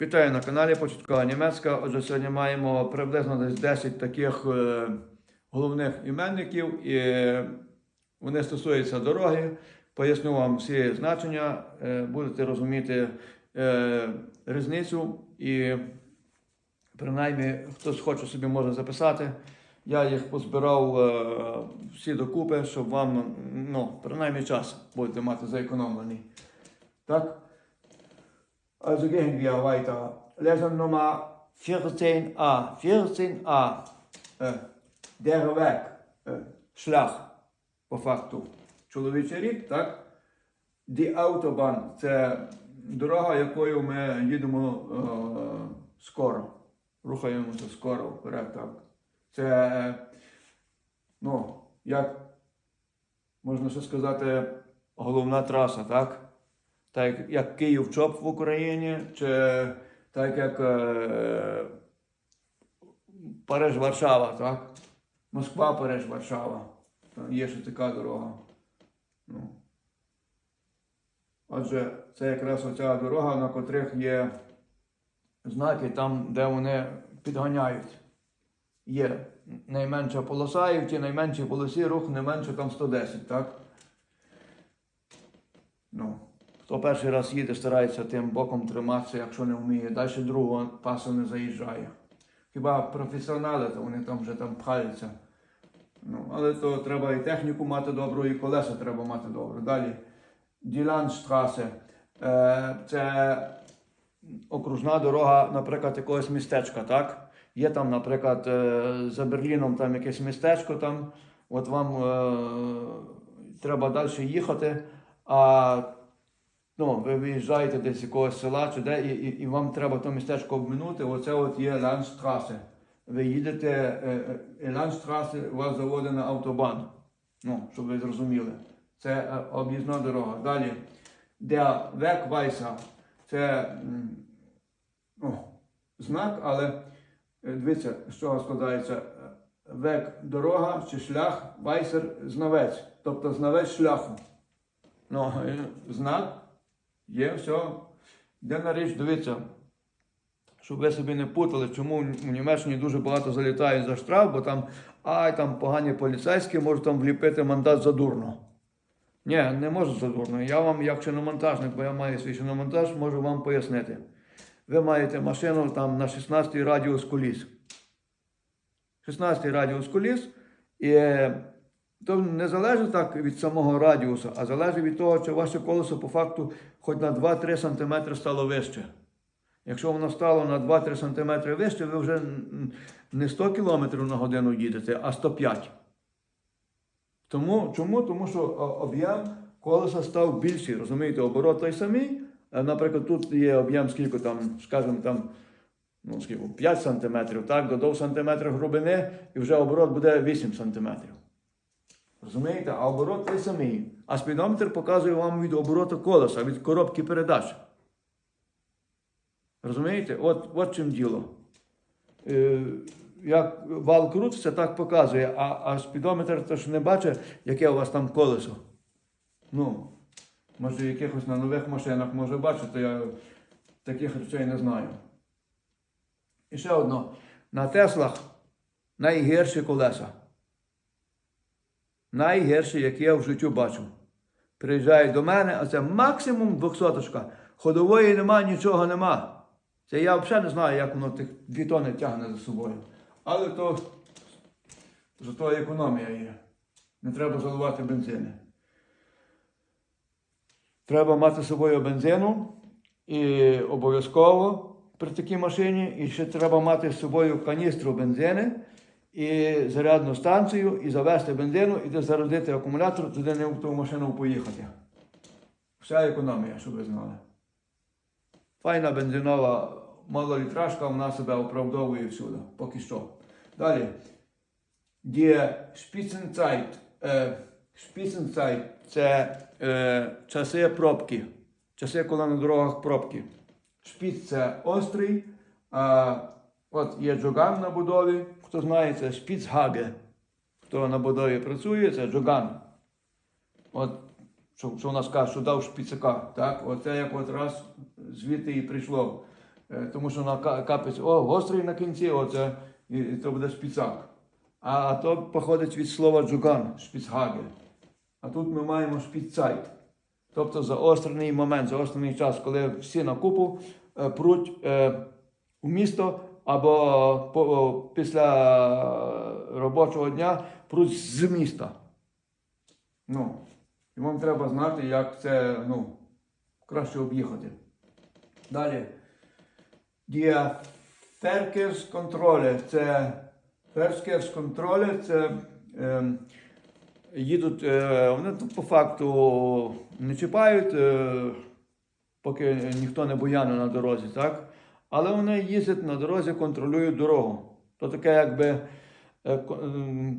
Вітаю на каналі Початкова Німецька. Отже, сьогодні маємо приблизно десь 10 таких е, головних іменників, і вони стосуються дороги. Поясню вам всі значення, е, будете розуміти е, різницю, і принаймні хтось хоче собі може записати. Я їх позбирав всі докупи, щоб вам ну, принаймні час будете мати заекономлений. Так? Also gehen wir weiter. Lesson Nummer 14a. 14a. Е, Der Weg. Шлях. По факту. Чоловічий рік, так? Die Autobahn. Це дорога, якою ми їдемо е, скоро. Рухаємося скоро вперед, так. Це, ну, як можна ще сказати, головна траса, так? Так як- Київ ЧОП в Україні, чи так як е, Париж-Варшава, так? Москва, Париж, Варшава. Є ще така дорога. Ну. Отже, це якраз оця дорога, на котрих є знаки там, де вони підганяють. Є найменша полоса, і в тій найменшій полосі рух не менше там 110, так? Ну, хто перший раз їде, старається тим боком триматися, якщо не вміє. Далі другого пасу не заїжджає. Хіба професіонали, то вони там вже там пхаються. Ну, але то треба і техніку мати добру, і колеса треба мати добре. Далі. Діланштрасе. Е, це окружна дорога, наприклад, якогось містечка, так? Є там, наприклад, е, за Берліном там якесь містечко, там, от вам е, треба далі їхати, а ну, ви виїжджаєте десь з якогось села чи де, і, і, і вам треба то містечко обминути, оце от є Ландштрасе. Ви їдете, е, е, Ландштрасе вас заводить на автобан. Ну, щоб ви зрозуміли. Це е, об'їзна дорога. Далі. Der Wegweiser. Це о, знак, але е, дивіться, з чого складається е, век дорога чи шлях, вайсер знавець, тобто знавець шляху. Ну, е, знак є, все. Де на річ, дивіться, щоб ви собі не путали, чому в Німеччині дуже багато залітають за штраф, бо там, ай, там погані поліцейські можуть там вліпити мандат за дурно. Ні, не можу за дурно. Я вам, як шиномонтажник, бо я маю свій шиномонтаж, можу вам пояснити. Ви маєте машину там на 16 радіус коліс. 16 радіус коліс, і то не залежить так від самого радіуса, а залежить від того, чи ваше колесо по факту хоч на 2-3 см стало вище. Якщо воно стало на 2-3 см вище, ви вже не 100 км на годину їдете, а 105 тому, чому? Тому що об'єм колеса став більший. Розумієте, оборот той самий. Е, Наприклад, тут є об'єм скільки там, скажімо, там, ну, скільки, 5 см, так, додав сантиметр глибини, і вже оборот буде 8 см. Розумієте? А оборот той самий. А спідометр показує вам від обороту колеса, від коробки передач. Розумієте? От, от чим діло. Е, як вал крутиться, так показує, а, а спідометр то ж не бачить, яке у вас там колесо. Ну, може, якихось на нових машинах може бачити, я таких речей не знаю. І ще одно. На Теслах найгірші колеса. Найгірші, які я в житті бачу. Приїжджають до мене, а це максимум 200 Ходової нема, нічого нема. Це я взагалі не знаю, як воно тих дві тони тягне за собою. Але то зато економія є. Не треба заливати бензини. Треба мати з собою бензину і обов'язково при такій машині. І ще треба мати з собою каністру бензини і зарядну станцію, і завести бензину, і де зарядити акумулятор, туди не в ту машину поїхати. Вся економія, щоб ви знали. Файна бензинова малолітражка вона себе оправдовує всюди, поки що. Далі. Spitzenzeit. Е, Spitzenzeit – це е, часи пробки. Часи, коли на дорогах пробки. Шпіц це острий. А, от є джоган на будові. Хто знає, це шпіцгаге. Хто на будові працює, це джоган. От що, що у нас каже, що дав шпіцака. Так? Оце як от раз звідти і прийшло. Е, Тому що на капець, о, гострий на кінці, оце, і, і то буде шпіцак. А, а то походить від слова джуган, шпіцгагель. А тут ми маємо шпіцайт. Тобто заострений момент, заострений час, коли всі на купу е, пруть е, у місто або після робочого дня пруть з міста. Ну, і вам треба знати, як це ну, краще об'їхати. Далі. Дія Феркерсконтроле. Це Феркерсконтроле це е, їдуть, е, вони по факту не чіпають, е, поки ніхто не буяне на дорозі, так? Але вони їздять на дорозі, контролюють дорогу. То таке, якби е,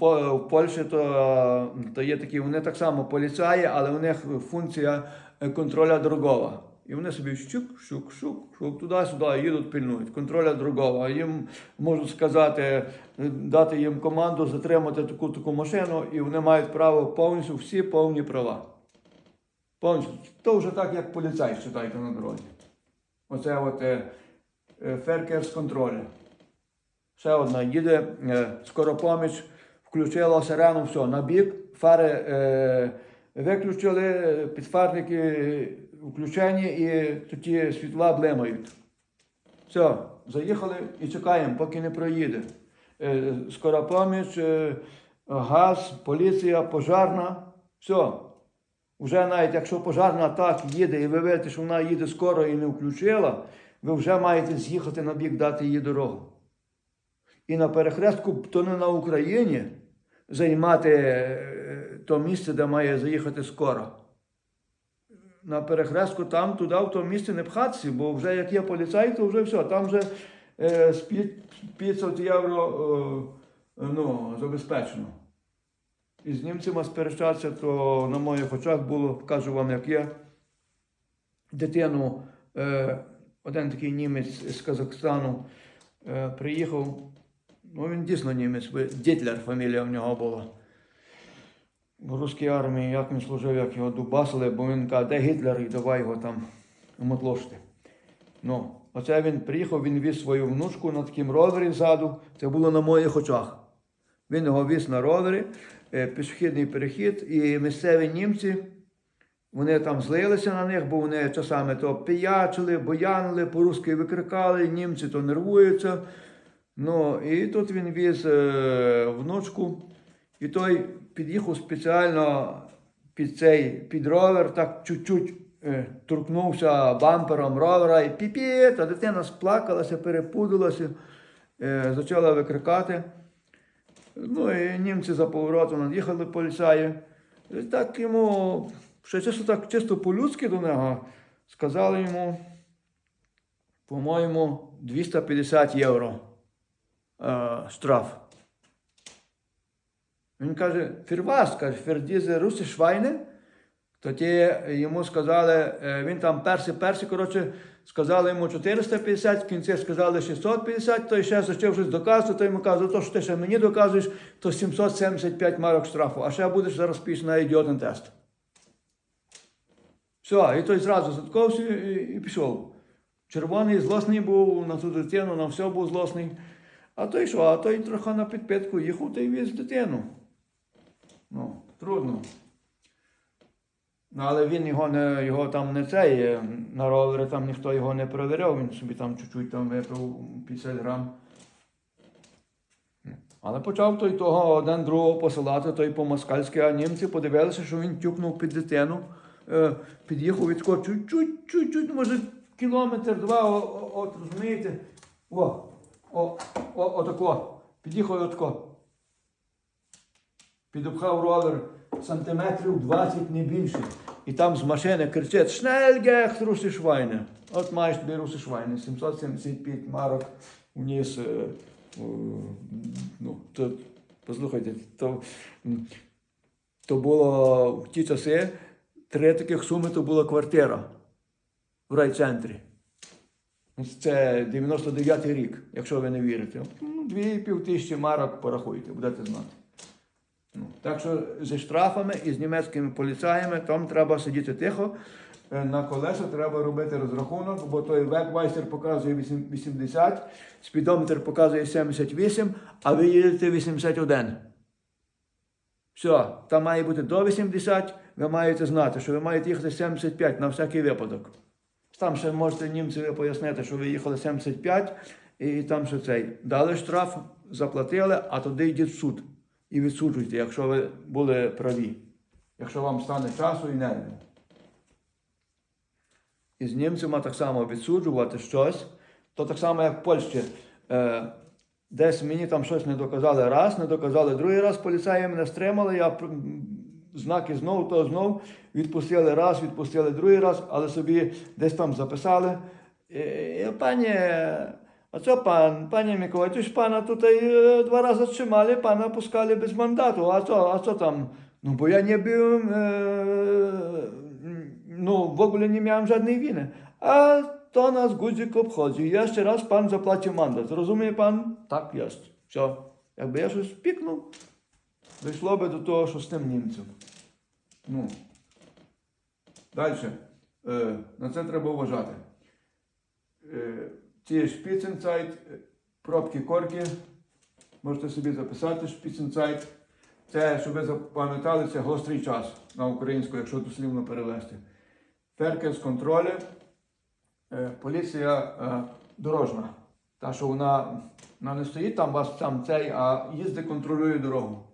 в Польщі то, то є такі, вони так само поліцаї, але у них функція е, контроля дорогова. І вони собі щук, щук, щук, щук, туди-сюди їдуть, пильнують. Контроля дорогова. Їм можуть сказати, е, дати їм команду затримати таку таку машину, і вони мають право повністю всі повні права. Повністю. То вже так, як поліцай, читайте на дорозі. Оце от е, феркер з контролю. Ще одна їде, е, скоропоміч, включила сирену, все, на бік, фари е, виключили, підфарники включені і тоді світла блимають. Все, заїхали і чекаємо, поки не проїде. Е, скоропоміч, е, газ, поліція, пожарна. Все. Вже навіть якщо пожарна так їде, і ви видите, що вона їде скоро і не включила, ви вже маєте з'їхати на бік, дати їй дорогу. І на перехрестку, то не на Україні, займати е, то місце, де має заїхати скоро. На перехрестку там, туди, в то місце не пхатися, бо вже як є поліцай, то вже все, там вже е, з 500 євро е, ну, забезпечено. І з німцями сперечатися, то на моїх очах було, кажу вам, як є. Дитину, е, один такий німець з Казахстану е, приїхав. Ну, він дійсно німець, Дітлер фамілія в нього була. В русській армії, як він служив, як його дубасили, бо він каже, де Гітлер, і давай його там мотлошти. Ну, оце він приїхав, він віз свою внучку на такому ровері ззаду. Це було на моїх очах. Він його віз на ровері, е, пішохідний перехід, і місцеві німці, вони там злилися на них, бо вони часами то пиячили, боянили, по-русски викрикали, німці то нервуються. Ну, і тут він віз е, внучку, і той під'їхав спеціально під цей під ровер, так чуть-чуть е, торкнувся бампером ровера і піпі, та дитина сплакалася, перепудилася, е, почала викрикати. Ну і німці за поворотом над'їхали поліцаї. І так йому, ще чисто так чисто по-людськи до нього, сказали йому, по-моєму, 250 євро е, штраф. Він каже, фірвас, каже, фердізе руси швайне. Тоді йому сказали, е, він там перший, перший, коротше, сказали йому 450, в кінці сказали 650, той ще почав щось доказувати, той йому каже, то, що ти ще мені доказуєш, то 775 марок штрафу, а ще будеш зараз піш на ідіотний тест. Все, і той зразу заткався і, і пішов. Червоний злосний був на ту дитину, на все був злосний. А той що? А той трохи на підпитку їхав та й віз дитину. Ну, трудно. Ну, але він його не його там не цей, е, на ровері там ніхто його не перевіряв, він собі там чуть-чуть там випив 50 грам. Але почав той того один другого посилати, той по-москальськи, а німці подивилися, що він тюкнув під дитину, під'їхав від такого чуть-чуть, чуть-чуть, може, кілометр, два, от розумієте? О, о, о, отако. Під'їхав отако. Підопхав ровер сантиметрів 20 не більше. І там з машини кричить Шнельгех, русишвайне. От маєш тобі русишвайне, 775 марок вніс. е, е, Ну, то, послухайте, то, то було в ті часи три таких суми, то була квартира в райцентрі. Це 99-й рік, якщо ви не вірите. Ну, Дві пів тисячі марок порахуйте, будете знати. Ну, так що зі штрафами і з німецькими поліцаями там треба сидіти тихо. е, на колеса треба робити розрахунок, бо той веб-вайсер показує 80, спідометр показує 78, а ви їдете 81. Все, там має бути до 80, ви маєте знати, що ви маєте їхати 75 на всякий випадок. Там ще можете німцеві пояснити, що ви їхали 75, і там ще цей. Дали штраф, заплатили, а тоді йдіть в суд. І відсуджуйте, якщо ви були праві. Якщо вам стане часу і нервів. І з німцями так само відсуджувати щось, то так само, як в Польщі. Е, десь мені там щось не доказали раз, не доказали другий раз, поліцаї мене стримали, я знаки знову, то знов відпустили раз, відпустили другий раз, але собі десь там записали. Е, Пані, а co pan, panie Mikołaj, już pana tutaj e, dwa razy trzymali, pana puskali bez mandatu, a co, a co tam? No bo ja nie byłem, e, no w ogóle nie miałem żadnej winy. A to nas guzik obchodzi. Jeszcze raz pan zapłaci mandat. Rozumie pan? Tak jest. Все. Jakby ja щось пікнув, Дійшло би до того, що з тим німцем. Ну. Далі. Е, на це треба вважати. Е, ці шпіценцайт, пробки корки, можете собі записати шпіценцайт. Це, щоб ви запам'ятали, це гострий час на українську, якщо дослівно перевести. Феркес контролю, е, поліція е, дорожна. Та, що вона, вона не стоїть там вас там цей, а їздить, контролює дорогу.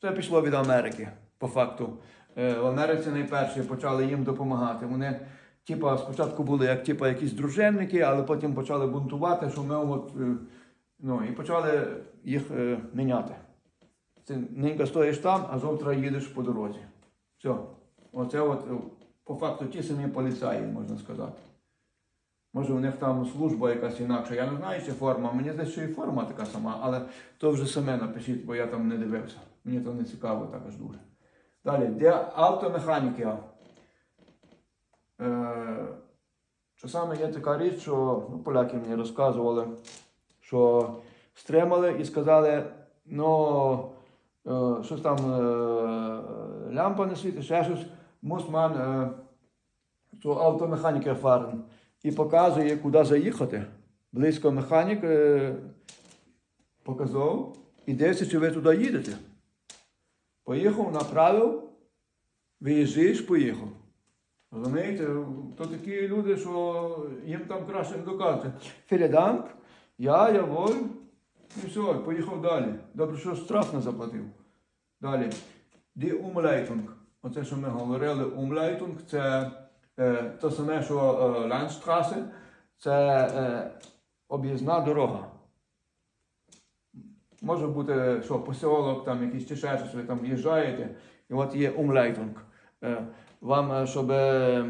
Це пішло від Америки, по факту. Е, В Америці найперше почали їм допомагати. Вони, типа, спочатку були як типа, якісь дружинники, але потім почали бунтувати, що ми от, е, ну, і почали їх е, міняти. Ти нинька стоїш там, а завтра їдеш по дорозі. Все. Оце от, е, по факту ті самі поліцаї, можна сказати. Може, у них там служба якась інакша. Я не знаю, чи форма. Мені здається, що і форма така сама, але то вже саме напишіть, бо я там не дивився. Мені то не цікаво також дуже. Далі, де автомеханіки. Е, часами є така річ, що ну, поляки мені розказували, що стримали і сказали, ну, е, щось там е, лямпа не світить, ще щось, мусман, е, що автомеханіки фарен. І показує, куди заїхати. Близько механік е, показав і дивиться, чи ви туди їдете. Поїхав, направив, виїжджаєш, поїхав. Розумієте, то такі люди, що їм там краще не доказати. Філіданк, я, я воль, і все, поїхав далі. Добре, що штраф не заплатив. Далі. Ді умлейтунг. Оце, що ми говорили, умлейтунг це е, те саме, що е, Ландстрасе, це е, об'їзна дорога. Може бути, що посілок, там якийсь чи ще щось, ви там в'їжджаєте, і от є умлейтунг. Е, вам, е, щоб е,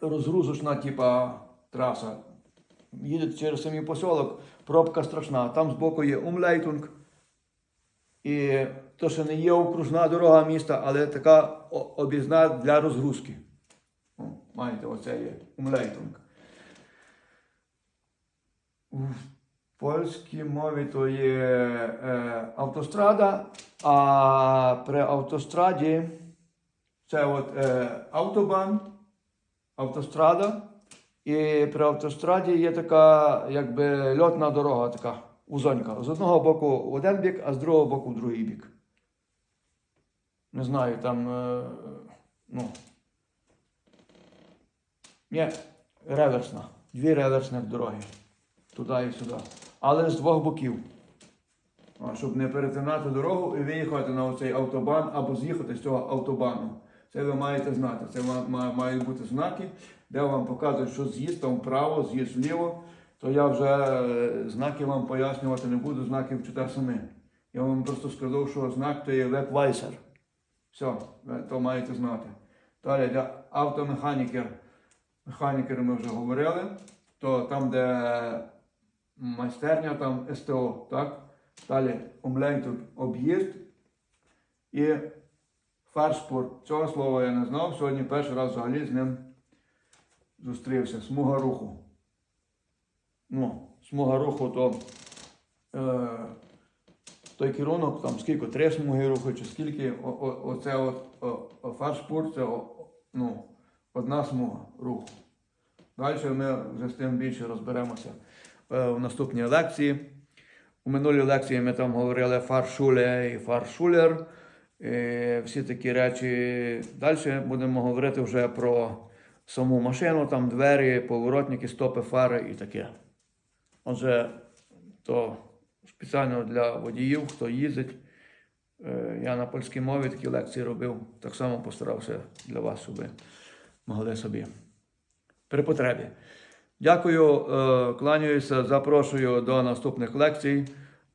розгрузочна типа траса. Їдете через самий посілок, пробка страшна. Там збоку є умлейтунг. І то, що не є окружна дорога міста, але така об'їзна для розгрузки. О, маєте, оце є умлейтунг. Польській мові то є е, автострада, а при автостраді це от е, автобан, автострада. І при автостраді є така якби льотна дорога, така узонька. З одного боку в один бік, а з другого боку в другий бік. Не знаю, там. Е, ну. Ні, реверсна. Дві реверсних дороги. Туди і сюди. Але з двох боків. Щоб не перетинати дорогу і виїхати на оцей автобан або з'їхати з цього автобану. Це ви маєте знати. Це ма- ма- мають бути знаки, де вам показують, що з'їзд там вправо, з'їзд вліво. То я вже е, знаки вам пояснювати не буду, знаків читати самі. Я вам просто сказав, що знак то є веб-вайсер. Все, ви то маєте знати. Далі для автомеханікер. Механікер ми вже говорили. То там, де майстерня, там СТО, так? Далі омлейтур об'їзд і фаршпорт. Цього слова я не знав. Сьогодні перший раз взагалі з ним зустрівся. Смуга руху. Ну, смуга руху то е, той керунок, там скільки, три смуги руху, чи скільки, о, о, оце от о, фаршпорт, це о, ну, одна смуга руху. Далі ми вже з тим більше розберемося в наступній лекції. У минулій лекції ми там говорили фаршуле і фаршулер. е, Всі такі речі. Далі будемо говорити вже про саму машину, там двері, поворотники, стопи, фари і таке. Отже, то спеціально для водіїв, хто їздить. Е, Я на польській мові такі лекції робив. Так само постарався для вас, щоб могли собі при потребі. Дякую, е, кланяюся, запрошую до наступних лекцій.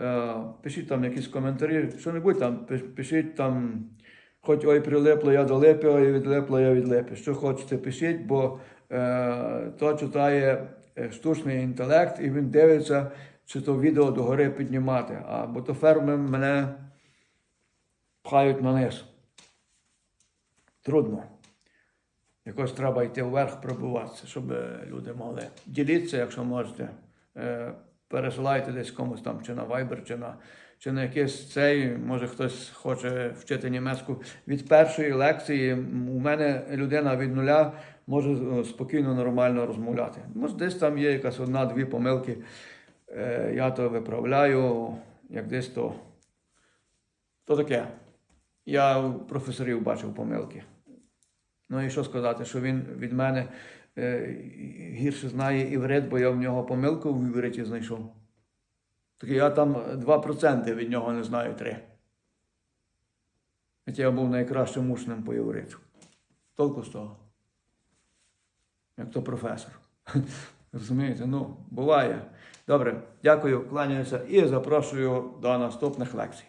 Е, Пишіть там якісь коментарі, що-небудь там, пишіть там, хоч ой прилипло я до липи, ой відлипло я від липи. Що хочете, пишіть, бо е, то читає штучний інтелект і він дивиться, чи то відео догори піднімати. А бо то ферми мене пхають на низ. Трудно. Якось треба йти вверх, пробуватися, щоб е, люди могли. Діліться, якщо можете. Е, Пересилайте десь комусь там, чи на Viber, чи на, чи на якийсь цей. Може хтось хоче вчити німецьку. Від першої лекції у мене людина від нуля може е, спокійно, нормально розмовляти. Може, десь там є якась одна-дві помилки. Я то виправляю, як десь то. То таке. Я професорів бачив помилки. Ну і що сказати, що він від мене е, гірше знає іврит, бо я в нього помилку в івриті знайшов. Так я там 2% від нього не знаю 3. Хоча я був найкращим учнем по івриту. Толку з того. Як то професор. Розумієте? Ну, буває. Добре, дякую, кланяюся і запрошую до наступних лекцій.